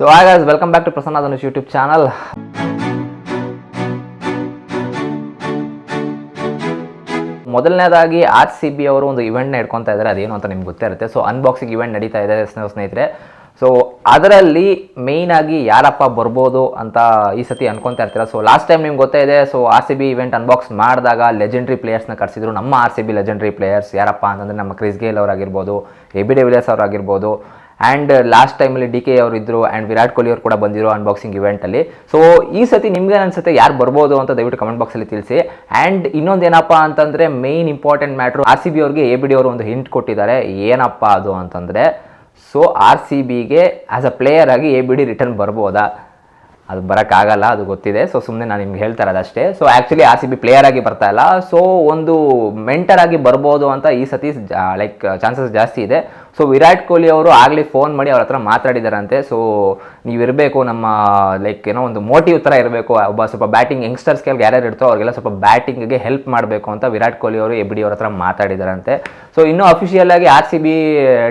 So guys welcome back to Prasanna Dhanush YouTube channel ಮೊದಲನೇದಾಗಿ R C B ಅವರು ಒಂದು ಇವೆಂಟ್ನ ಇಟ್ಕೊತಾ ಇದ್ದಾರೆ ಅದೇನು ಅಂತ ನಿಮ್ಗೆ ಗೊತ್ತೇ ಇರುತ್ತೆ ಸೊ ಅನ್ಬಾಕ್ಸಿಂಗ್ ಇವೆಂಟ್ ನಡೀತಾ ಇದೆ ಸ್ನೇಹ ಸ್ನೇಹಿತರೆ. ಸೊ ಅದರಲ್ಲಿ ಮೇಯ್ನ್ ಆಗಿ ಯಾರಪ್ಪ ಬರ್ಬೋದು ಅಂತ ಈ ಸತಿ ಅನ್ಕೊಂತಾ ಇರ್ತೀರ? ಸೊ ಲಾಸ್ಟ್ ಟೈಮ್ ನಿಮ್ಗೆ ಗೊತ್ತೇ ಇದೆ so R C B event unbox ಮಾಡಿದಾಗ ಲೆಜೆಂಡ್ರಿ ಪ್ಲೇಯರ್ಸ್ನ ಕರೆಸಿದ್ರು. ನಮ್ಮ R C B legendary players ಯಾರಪ್ಪ ಅಂತಂದರೆ ನಮ್ಮ ಕ್ರಿಸ್ ಗೇಲ್ ಅವರಾಗಿರ್ಬೋದು ಎ ಬಿ ಡೆವಿಲಿಯರ್ಸ್ ಅವರಾಗಿರ್ಬೋದು ಆ್ಯಂಡ್ ಲಾಸ್ಟ್ ಟೈಮಲ್ಲಿ ಡಿ ಕೆ ಅವರು ಇದ್ದರು ಆ್ಯಂಡ್ ವಿರಾಟ್ ಕೊಹ್ಲಿ ಅವರು ಕೂಡ ಬಂದಿರೋ ಅನ್ಬಾಕ್ಸಿಂಗ್ ಇವೆಂಟಲ್ಲಿ ಸೊ ಈ ಸತಿ ನಿಮ್ಗೆ ಅನ್ಸುತ್ತೆ ಯಾರು ಬರ್ಬೋದು ಅಂತ ದಯವಿಟ್ಟು ಕಮೆಂಟ್ ಬಾಕ್ಸಲ್ಲಿ ತಿಳಿಸಿ. ಆ್ಯಂಡ್ ಇನ್ನೊಂದು ಏನಪ್ಪ ಅಂತಂದರೆ main important matter R C B ಅವ್ರಿಗೆ ಎ ಬಿ ಡಿ ಅವರು ಒಂದು ಹಿಂಟ್ ಕೊಟ್ಟಿದ್ದಾರೆ. ಏನಪ್ಪ ಅದು ಅಂತಂದರೆ ಸೊ ಆರ್ ಸಿ ಬಿಗೆ ಆ್ಯಸ್ ಅ ಪ್ಲೇಯರ್ ಆಗಿ ಎ ಬಿ ಡಿ ರಿಟರ್ನ್ ಬರ್ಬೋದಾ? ಅದು ಬರೋಕ್ಕಾಗಲ್ಲ, ಅದು ಗೊತ್ತಿದೆ. ಸೊ ಸುಮ್ಮನೆ ನಾನು ನಿಮ್ಗೆ ಹೇಳ್ತಾ ಇರೋದು ಅಷ್ಟೇ. So actually R C B player ಆಗಿ ಬರ್ತಾ ಇಲ್ಲ. ಸೊ ಒಂದು ಮೆಂಟರ್ ಆಗಿ ಬರ್ಬೋದು ಅಂತ ಈ ಸತಿ ಲೈಕ್ ಚಾನ್ಸಸ್ ಜಾಸ್ತಿ ಇದೆ. ಸೊ ವಿರಾಟ್ ಕೊಹ್ಲಿ ಅವರು ಆಗಲಿ ಫೋನ್ ಮಾಡಿ ಅವ್ರ ಹತ್ರ ಮಾತಾಡಿದಾರಂತೆ. ಸೊ ನೀವಿರಬೇಕು, ನಮ್ಮ ಲೈಕ್ ಏನೋ ಒಂದು ಮೋಟಿವ್ ಥರ ಇರಬೇಕು. ಒಬ್ಬ ಸ್ವಲ್ಪ ಬ್ಯಾಟಿಂಗ್ ಯಂಗ್ಸ್ಟರ್ಸ್ಗೆ ಯಾರ್ಯಾರು ಇರ್ತೋ ಅವ್ರಿಗೆಲ್ಲ ಸ್ವಲ್ಪ ಬ್ಯಾಟಿಂಗ್ಗೆ ಹೆಲ್ಪ್ ಮಾಡಬೇಕು ಅಂತ ವಿರಾಟ್ ಕೊಹ್ಲಿ ಅವರು ಎಬಿಡಿ ಅವ್ರ ಹತ್ರ ಮಾತಾಡಿದಾರಂತೆ. ಸೊ ಇನ್ನೂ ಅಫಿಷಿಯಲ್ ಆಗಿ ಆರ್ ಸಿ ಬಿ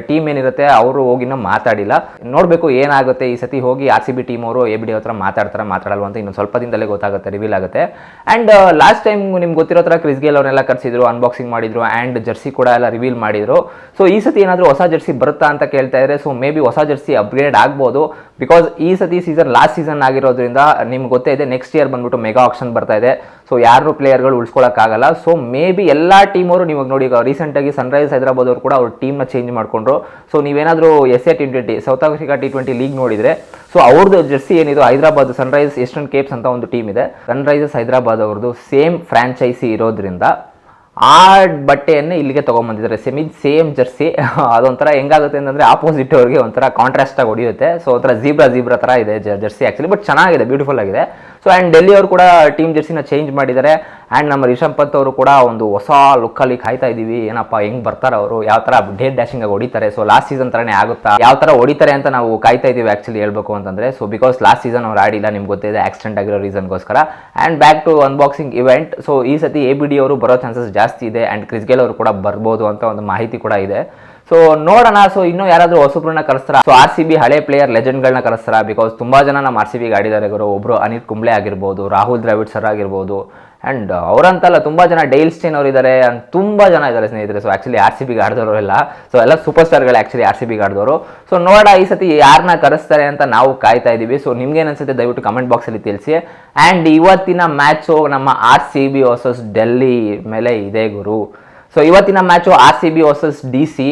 ಟೀಮ್ ಏನಿರುತ್ತೆ, ಅವರು ಹೋಗಿ ಇನ್ನೂ ಮಾತಾಡಿಲ್ಲ. ನೋಡಬೇಕು ಏನಾಗುತ್ತೆ, ಈ ಸತಿ ಹೋಗಿ ಆರ್ ಸಿ ಬಿ ಟೀಮ್ ಅವರು ಎ ಬಿ ಡಿ ಹತ್ರ ಮಾತಾಡ್ತಾರೆ, ಮಾತಾಡಲ್ವ ಅಂತ ಇನ್ನೊಂದು ಸ್ವಲ್ಪ ದಿನದಲ್ಲೇ ಗೊತ್ತಾಗುತ್ತೆ ರಿವೀಲ್ ಆಗುತ್ತೆ. ಆ್ಯಂಡ್ ಲಾಸ್ಟ್ ಟೈಮ್ ನಿಮ್ಗೆ ಗೊತ್ತಿರೋ ಥರ ಕ್ರಿಸ್ ಗೇಲ್ ಅವ್ರನ್ನೆಲ್ಲ ಕರೆಸಿದ್ರು ಅನ್ಬಾಕ್ಸಿಂಗ್ ಮಾಡಿದ್ರು ಆ್ಯಂಡ್ ಜರ್ಸಿ ಕೂಡ ಎಲ್ಲ ರಿವೀಲ್ ಮಾಡಿದ್ರು. ಸೊ ಈ ಸತಿ ಏನಾದರೂ ಹೊಸ ಜರ್ಸಿ ಬರುತ್ತಾ ಅಂತ ಕೇಳ್ತಾ ಇದ್ದಾರೆ ಸೊ ಮೇ ಬಿ ಹೊಸ ಜರ್ಸಿ ಅಪ್ಗ್ರೇಡ್ ಆಗ್ಬೋದು. ಬಿಕಾಸ್ ಈ ಸತಿ ಸೀಸನ್ ಲಾಸ್ಟ್ ಸೀಸನ್ ಆಗಿರೋದ್ರಿಂದ ನಿಮ್ಗೆ ಗೊತ್ತೇ ಇದೆ ನೆಕ್ಸ್ಟ್ ಇಯರ್ ಬಂದ್ಬಿಟ್ಟು ಮೆಗಾ ಆಪ್ಷನ್ ಬರ್ತಾ ಇದೆ. ಸೊ ಯಾರು ಪ್ಲೇಯರ್ಗಳು ಉಳಿಸ್ಕೊಳ್ಳೋಕ್ಕಾಗಲ್ಲ ಸೊ ಮೇ ಬಿ ಎಲ್ಲ ಟೀಮವರು ನಿಮಗೆ ನೋಡಿ, ಈಗ ರೀಸೆಂಟಾಗಿ ಸನ್ರೈಸ್ ಹೈದರಾಬಾದ್ ಅವರು ಕೂಡ ಅವ್ರ ಟೀಮ್ನ ಚೇಂಜ್ ಮಾಡಿಕೊಂಡ್ರು. ಸೊ ನೀವೇನಾದರೂ S A T twenty South Africa T twenty league ನೋಡಿದರೆ ಸೊ ಅವ್ರದ್ದು ಜರ್ಸಿ ಏನಿದು, ಹೈದರಾಬಾದ್ ಸನ್ರೈಸ್ ಎಸ್ಟರ್ನ್ ಕೇಪ್ಸ್ ಅಂತ ಒಂದು ಟೀಮ್ ಇದೆ. ಸನ್ರೈಸರ್ಸ್ ಹೈದರಾಬಾದ್ ಅವ್ರದ್ದು ಸೇಮ್ ಫ್ರಾಂಚೈಸಿ ಇರೋದ್ರಿಂದ ಆ ಬಟ್ಟೆಯನ್ನು ಇಲ್ಲಿಗೆ ತೊಗೊಂಬಂದಿದ್ದಾರೆ. Semi same Jersey. ಅದೊಂಥರ ಹೆಂಗಾಗುತ್ತೆ ಅಂತಂದರೆ ಆಪೋಸಿಟ್ ಅವ್ರಿಗೆ ಒಂಥರ ಕಾಂಟ್ರಾಸ್ಟಾಗಿ ಹೊಡಿಯುತ್ತೆ. ಸೊ ಒಂಥರ ಜೀಬ್ರಾ ಜೀಬ್ರಾ ಥರ ಇದೆ ಜರ್ಸಿ ಆ್ಯಕ್ಚುಲಿ ಬಟ್ ಚೆನ್ನಾಗಿದೆ ಬ್ಯೂಟಿಫುಲ್ ಆಗಿದೆ. ಸೊ ಆ್ಯಂಡ್ ಡೆಲ್ಲಿ ಅವರು ಕೂಡ ಟೀಮ್ ಜರ್ಸಿನ ಚೇಂಜ್ ಮಾಡಿದ್ದಾರೆ. ಆ್ಯಂಡ್ ನಮ್ಮ ರಿಷಬ್ ಪಂತ್ ಅವರು ಕೂಡ ಒಂದು ಹೊಸ ಲುಕ್ಕಲ್ಲಿ ಕಾಯ್ತಾ ಇದ್ದೀವಿ. ಏನಪ್ಪ, ಹೆಂಗೆ ಬರ್ತಾರೆ ಅವರು? ಯಾವ ಥರ ಡೇಟ್ ಡ್ಯಾಶಿಂಗ್ ಆಗಿ ಹೊಡಿತಾರೆ? ಸೊ ಲಾಸ್ಟ್ ಸೀಸನ್ ಥರನೇ ಆಗುತ್ತಾ? ಯಾವ ಥರ ಹೊಡಿತಾರೆ ಅಂತ ನಾವು ಕಾಯ್ತಾ ಇದ್ದೀವಿ ಆ್ಯಕ್ಚುಲಿ ಹೇಳಬೇಕು ಅಂತಂದರೆ. ಸೊ ಬಿಕಾಸ್ ಲಾಸ್ಟ್ ಸೀಸನ್ ಅವ್ರು ಆಡಿಲ್ಲ, ನಿಮ್ಗೆ ಗೊತ್ತಿದೆ ಆಕ್ಸಿಡೆಂಟ್ ಆಗಿರೋ ರೀಸನ್ಗೋಸ್ಕರ and back to unboxing event so ಈ ಸತಿ ಎ ಬಿ ಡಿ ಅವರು ಬರೋ ಚಾನ್ಸಸ್ ಜಾಸ್ತಿ ಇದೆ. ಆ್ಯಂಡ್ ಕ್ರಿಸ್ಗೆಲ್ ಅವರು ಕೂಡ ಬರ್ಬೋದು ಅಂತ ಒಂದು ಮಾಹಿತಿ ಕೂಡ ಇದೆ. ಸೊ ನೋಡೋಣ. ಸೊ ಇನ್ನೂ ಯಾರಾದರೂ ಹೊಸಬ್ರನ್ನ ಕರೆಸ್ತಾರ? ಸೊ ಆರ್ ಸಿ ಬಿ ಹಳೆ ಪ್ಲೇಯರ್ ಲೆಜೆಂಡ್ಗಳನ್ನ ಕರೆಸ್ತಾರ? ಬಿಕಾಸ್ ತುಂಬ ಜನ ನಮ್ಮ ಆರ್ ಸಿ ಬಿಗೆ ಆಡಿದ್ದಾರೆ ಗುರು. ಒಬ್ರು ಅನಿಲ್ ಕುಂಬ್ಳೆ ಆಗಿರ್ಬೋದು, ರಾಹುಲ್ ದ್ರಾವಿಡ್ ಸರ್ ಆಗಿರ್ಬೋದು ಆ್ಯಂಡ್ ಅವರಂತಲ್ಲ ತುಂಬ ಜನ ಡೈಲ್ ಸ್ಟೇನ್ ಅವರು ಇದ್ದಾರೆ ಅಂಡ್ ತುಂಬ ಜನ ಇದ್ದಾರೆ ಸ್ನೇಹಿತರೆ. ಸೊ ಆ್ಯಕ್ಚುಲಿ ಆರ್ ಸಿ ಬಿಗೆ ಆಡಿದವರು ಎಲ್ಲ ಸೊ ಎಲ್ಲ ಸೂಪರ್ ಸ್ಟಾರ್ಗಳು ಆ್ಯಕ್ಚುಲಿ ಆರ್ ಸಿ ಬಿಗೆ ಆಡಿದವರು. ಸೊ ನೋಡ ಈ ಸತಿ ಯಾರನ್ನ ಕರೆಸ್ತಾರೆ ಅಂತ ನಾವು ಕಾಯ್ತಾ ಇದ್ದೀವಿ. ಸೊ ನಿಮ್ಗೆ ಅನಿಸುತ್ತೆ ದಯವಿಟ್ಟು ಕಮೆಂಟ್ ಬಾಕ್ಸಲ್ಲಿ ತಿಳಿಸಿ. ಆ್ಯಂಡ್ ಇವತ್ತಿನ ಮ್ಯಾಚು ನಮ್ಮ R C B versus Delhi ಮೇಲೆ ಇದೆ ಗುರು. ಸೊ ಇವತ್ತಿನ match R C B versus D C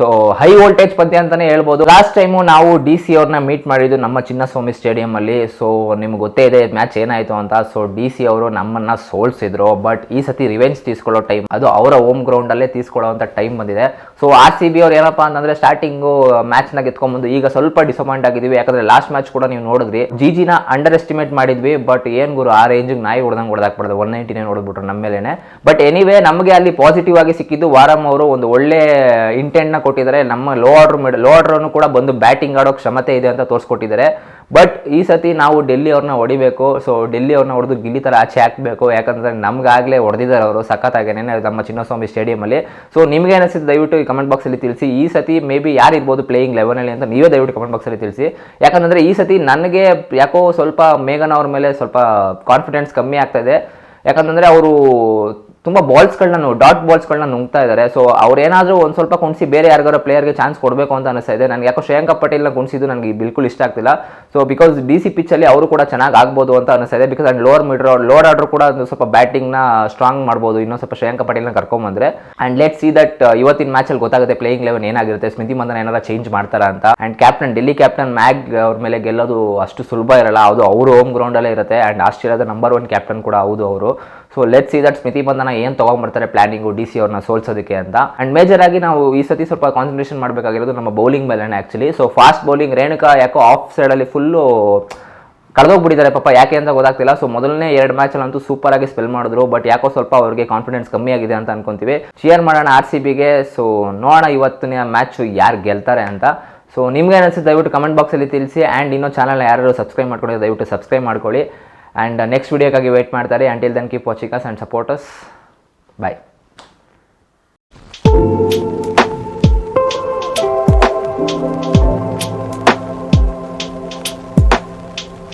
so high voltage ಪಂದ್ಯ ಅಂತಾನೆ ಹೇಳ್ಬೋದು. ಲಾಸ್ಟ್ ಟೈಮು ನಾವು ಡಿ ಸಿ ಅವ್ರನ್ನ ಮೀಟ್ ಮಾಡಿದ್ದು ನಮ್ಮ ಚಿನ್ನಸ್ವಾಮಿ ಸ್ಟೇಡಿಯಂ ಅಲ್ಲಿ. ಸೊ ನಿಮ್ಗೆ ಗೊತ್ತೇ ಇದೆ ಮ್ಯಾಚ್ ಏನಾಯ್ತು ಅಂತ. ಸೊ ಡಿ ಸಿ ಅವರು ನಮ್ಮನ್ನ ಸೋಲ್ಸಿದ್ರು. ಬಟ್ ಈ ಸತಿ ರಿವೆಂಜ್ ತೀಸ್ಕೊಳ್ಳೋ ಟೈಮ್ ಅದು ಅವರ ಹೋಮ್ ಗ್ರೌಂಡ್ ಅಲ್ಲೇ ತೀಸ್ಕೊಳ್ಳೋ ಟೈಮ್ ಬಂದಿದೆ. ಸೊ ಆರ್ ಸಿ ಬಿ ಅವ್ರು ಏನಪ್ಪ ಅಂತಂದ್ರೆ ಸ್ಟಾರ್ಟಿಂಗು ಮ್ಯಾಚ್ನ ಗೆತ್ಕೊಂಡ್ಬಂದು ಈಗ ಸ್ವಲ್ಪ ಡಿಸಪಾಯಿಂಟ್ ಆಗಿದ್ದೀವಿ. ಯಾಕಂದ್ರೆ ಲಾಸ್ಟ್ ಮ್ಯಾಚ್ ಕೂಡ ನೀವು ನೋಡಿದ್ರಿ. ಜಿಜಿನ ಅಂಡರ್ ಎಸ್ಟಿಮೇಟ್ ಮಾಡಿದ್ವಿ. ಬಟ್ ಏನ್ ಗುರು, ಆ ರೇಂಜಿಗೆ ನಾಯಿ ಹೊಡೆದಂಗೆ ಹೊಡೆದಾಕ್ಬಾರ್ದು ಒನ್ ನೈಂಟಿ ನೈನ್ ಹೊಡೆದ್ಬಿಟ್ರು ನಮ್ಮ ಮೇಲೇನೆ ಬಟ್ ಎನಿವೇ ನಮಗೆ ಅಲ್ಲಿ ಪಾಸಿಟಿವ್ ಆಗಿ ಸಿಕ್ಕಿದ್ದು ವಾರಂ ಅವರು. ಒಂದು ಒಳ್ಳೆ ಇಂಟೆಂಟ್ ಕೊಟ್ಟಿದ್ದಾರೆ. ನಮ್ಮ low order mid low order ಕೂಡ ಬಂದು ಬ್ಯಾಟಿಂಗ್ ಆಡೋ ಕ್ಷಮತೆ ಇದೆ ಅಂತ ತೋರಿಸ್ಕೊಟ್ಟಿದ್ದಾರೆ. ಬಟ್ ಈ ಸತಿ ನಾವು ಡೆಲ್ಲಿ ಅವ್ರನ್ನ ಹೊಡಿಬೇಕು. ಸೊ ಡೆಲ್ಲಿ ಅವ್ರನ್ನ ಹೊಡೆದು ಗಿಲ್ಲಿ ಥರ ಆಚೆ ಹಾಕಬೇಕು. ಯಾಕಂದರೆ ನಮಗಾಗಲೇ ಹೊಡೆದಿದ್ದಾರೆ ಅವರು ಸಖತ್ತಾಗೇನೆ. ನಮ್ಮ ಚಿನ್ನಸ್ವಾಮಿ ಸ್ಟೇಡಿಯಮಲ್ಲಿ ಸೊ ನಿಮಗೆ ಅನಿಸಿದ್ದು ದಯವಿಟ್ಟು ಈ ಕಮೆಂಟ್ ಬಾಕ್ಸಲ್ಲಿ ತಿಳಿಸಿ. ಈ ಸತಿ ಮೇ ಬಿ ಯಾರಿರ್ಬೋದು ಪ್ಲೇಯಿಂಗ್ ಲೆವೆನಲ್ಲಿ ಅಂತ ನೀವೇ ದಯವಿಟ್ಟು ಕಮೆಂಟ್ ಬಾಕ್ಸಲ್ಲಿ ತಿಳಿಸಿ. ಯಾಕಂದರೆ ಈ ಸತಿ ನನಗೆ ಯಾಕೋ ಸ್ವಲ್ಪ ಮೇಘನ ಅವ್ರ ಮೇಲೆ ಸ್ವಲ್ಪ ಕಾನ್ಫಿಡೆನ್ಸ್ ಕಮ್ಮಿ ಆಗ್ತಾ ಇದೆ. ಯಾಕಂತಂದ್ರೆ ಅವರು ತುಂಬ ಬಾಲ್ಸ್ಗಳನ್ನ ಡಾಟ್ ಬಾಲ್ಸ್ಗಳನ್ನ ನುಂಗ್ತಾ ಇದ್ದಾರೆ ಸೊ ಅವ್ರೇನಾದರೂ ಒಂದು ಸ್ವಲ್ಪ ಕುಣಿಸಿ ಬೇರೆ ಯಾರಿಗಾರ ಪ್ಲೇಯರ್ಗೆ ಚಾನ್ಸ್ ಕೊಡಬೇಕು ಅಂತ ಅನಿಸ್ತಾ ಇದೆ. ನನಗೆ ಯಾಕೋ ಶ್ರೇಯಾಂಕ ಪಟೇಲ್ನ ಕುಣಿಸಿದ್ದು ನನಗೆ ಬಿಲ್ಕುಲ್ ಇಷ್ಟ ಆಗ್ತಿಲ್ಲ. ಸೊ ಬಿಕಾಸ್ ಡಿ ಸಿ ಪಿಚ್ಚಲ್ಲಿ ಅವರು ಕೂಡ ಚೆನ್ನಾಗಿ ಆಗ್ಬೋದು ಅಂತ ಅನಿಸ್ತಾ ಇದೆ. Because and lower mid lower order ಕೂಡ ಒಂದು ಸ್ವಲ್ಪ ಬ್ಯಾಟಿಂಗ್ನ ಸ್ಟ್ರಾಂಗ್ ಮಾಡ್ಬೋದು. ಇನ್ನೊಂದು ಸ್ವಲ್ಪ ಶ್ರೇಯಾಂಕ ಪಟೇಲ್ನ ಕರ್ಕೊಂಬಂದ್ರೆ ಆ್ಯಂಡ್ ಲೆಟ್ ಸಿ ದಟ್ ಇವತ್ತಿನ ಮ್ಯಾಚಲ್ಲಿ ಗೊತ್ತಾಗುತ್ತೆ ಪ್ಲೇಯಿಂಗ್ ಲೆವೆನ್ ಏನಾಗಿರುತ್ತೆ. ಸ್ಮಿತಿ ಮಂದನ ಏನಾರ ಚೇಂಜ್ ಮಾಡ್ತಾರ ಅಂತ. And captain Delhi captain Meg ಅವ್ರ ಮೇಲೆ ಗೆಲ್ಲೋದು ಅಷ್ಟು ಸುಲಭ ಇರಲ್ಲ. ಅದು ಅವರು ಹೋಮ್ ಗ್ರೌಂಡಲ್ಲೇ ಇರುತ್ತೆ. ಆ್ಯಂಡ್ ಆಸ್ಟ್ರೇಲಿಯಾದ ನಂಬರ್ ಒನ್ ಕ್ಯಾಪ್ಟನ್ ಕೂಡ ಹೌದು ಅವರು. So let see that Smriti Mandhana ಏನು ತೊಗೊಂಡ್ಬರ್ತಾರೆ ಪ್ಲಾನಿಂಗು ಡಿ ಸಿ ಅವ್ರನ್ನ ಸೋಲ್ಸೋದಕ್ಕೆ ಅಂತ. ಅಂಡ್ ಮೇಜರ್ ಆಗಿ ನಾವು ಈ ಸತಿ ಸ್ವಲ್ಪ ಕಾನ್ಸಂಟ್ರೇಷನ್ ಮಾಡಬೇಕಾಗಿರೋದು ನಮ್ಮ ಬೌಲಿಂಗ್ ಮೇಲೆ actually so fast bowling Renuka ಯಾಕೋ ಆಫ್ ಸೈಡಲ್ಲಿ ಫುಲ್ಲು ಕಳೆದೋಗ್ಬಿಟ್ಟಿದ್ದಾರೆ ಪಾಪ, ಯಾಕೆ ಅಂತ ಗೊತ್ತಾಗ್ತಿಲ್ಲ. ಸೊ ಮೊದಲನೇ ಎರಡು ಮ್ಯಾಚಲ್ಲಂತೂ ಸೂಪರ್ ಆಗಿ ಸ್ಪೆಲ್ ಮಾಡಿದ್ರು. ಬಟ್ ಯಾಕೋ ಸ್ವಲ್ಪ ಅವ್ರಿಗೆ ಕಾನ್ಫಿಡೆನ್ಸ್ ಕಮ್ಮಿ ಆಗಿದೆ ಅಂತ ಅನ್ಕೊಂತೀವಿ. ಚಿಯರ್ ಮಾಡೋಣ ಆರ್ ಸಿ ಬಿಗೆ ಸೊ ನೋಡೋಣ ಇವತ್ತಿನ ಮ್ಯಾಚು ಯಾರು ಗೆಲ್ತಾರೆ ಅಂತ. ಸೊ ನಿಮ್ಗೆ ಅನಿಸುತ್ತೆ ದಯವಿಟ್ಟು ಕಮೆಂಟ್ ಬಾಕ್ಸಲ್ಲಿ ತಿಳಿಸಿ. ಆ್ಯಂಡ್ ಇನ್ನೂ ಚಾನಲ್ನ ಯಾರು ಸಬ್ಸ್ಕ್ರೈಬ್ ಮಾಡ್ಕೊಳ್ಳಿ ದಯವಿಟ್ಟು ಸಬ್ಸ್ಕ್ರೈಬ್ ಮಾಡ್ಕೊಳ್ಳಿ. ಆ್ಯಂಡ್ ನೆಕ್ಸ್ಟ್ ವೀಡಿಯೋಕ್ಕಾಗಿ ವೆಯ್ಟ್ ಮಾಡ್ತಾರೆ. Until then keep watching and support us bye